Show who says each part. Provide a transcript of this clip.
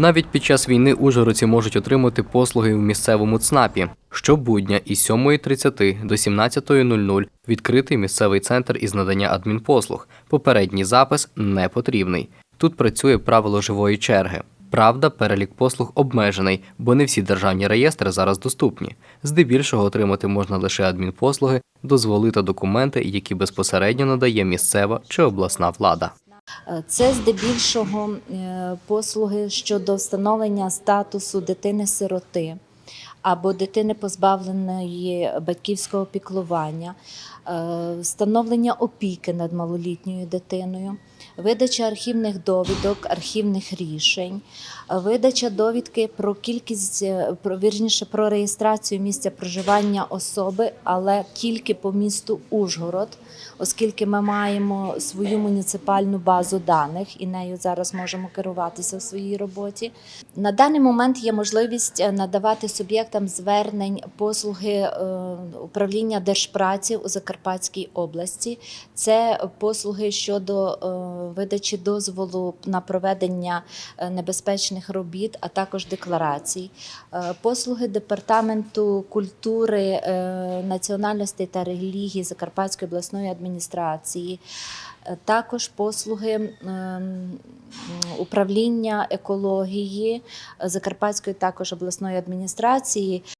Speaker 1: Навіть під час війни ужгородці можуть отримати послуги в місцевому ЦНАПі. Щобудня із 7.30 до 17.00 відкритий місцевий центр із надання адмінпослуг. Попередній запис не потрібний. Тут працює правило живої черги. Правда, перелік послуг обмежений, бо не всі державні реєстри зараз доступні. Здебільшого отримати можна лише адмінпослуги, дозволи та документи, які безпосередньо надає місцева чи обласна влада.
Speaker 2: Це здебільшого е, послуги щодо встановлення статусу дитини-сироти або дитини позбавленої батьківського піклування, е, встановлення опіки над малолітньою дитиною, видача архівних довідок, архівних рішень, видача довідки про кількість, е, про вірніше про реєстрацію місця проживання особи, але тільки по місту Ужгород, оскільки ми маємо свою муніципальну базу даних і нею зараз можемо керуватися в своїй роботі. На даний момент є можливість е, надавати суб'єктам звернень послуги е, управління держпраці у Закарпатській області. Це послуги щодо е, видачі дозволу на проведення е, небезпечних робіт, а також декларацій. Послуги департаменту культури, національностей та релігії Закарпатської обласної адміністрації. Також послуги ем, управління екології Закарпатської також обласної адміністрації